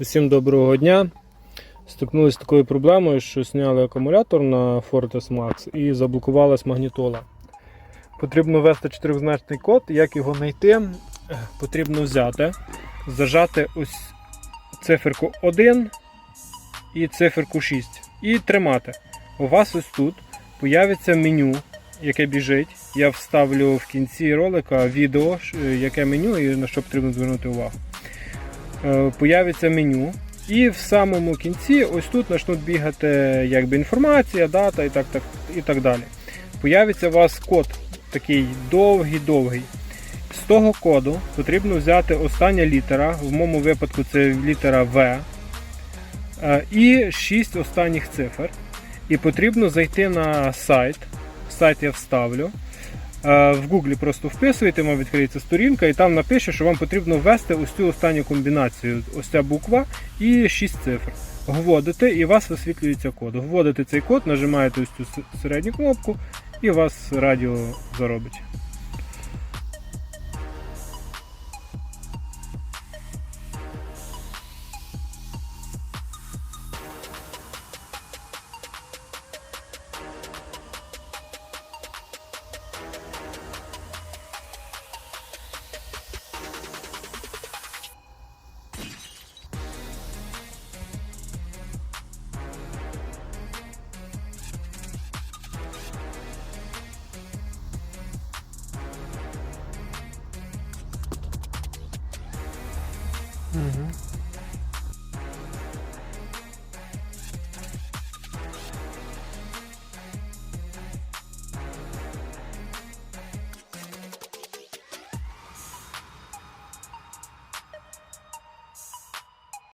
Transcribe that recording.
Усім доброго дня. Стикнулися з такою проблемою, що зняли акумулятор на Fortis Max і заблокувалась магнітола. Потрібно ввести чотирьохзначний код. Як його знайти? Потрібно взяти, зажати ось циферку 1 і циферку 6 і тримати. У вас ось тут появиться меню, яке біжить. Я вставлю в кінці ролика відео, яке меню і на що потрібно звернути увагу. Е, Появиться меню. І в самому кінці ось тут почнуть бігати якби інформація, дата і так, так, і так далі. Появиться у вас код такий довгий-довгий. З того коду потрібно взяти остання літера, в моєму випадку це літера В, е, і 6 останніх цифр. І потрібно зайти на сайт. Сайт я вставлю. В Гуглі просто вписуєте, вам відкриється сторінка, і там напише, що вам потрібно ввести ось цю останню комбінацію. Ось ця буква і 6 цифр. Вводите і у вас висвітлюється код. Вводите цей код, нажимаєте ось цю середню кнопку, і вас радіо заробить. Mm-hmm.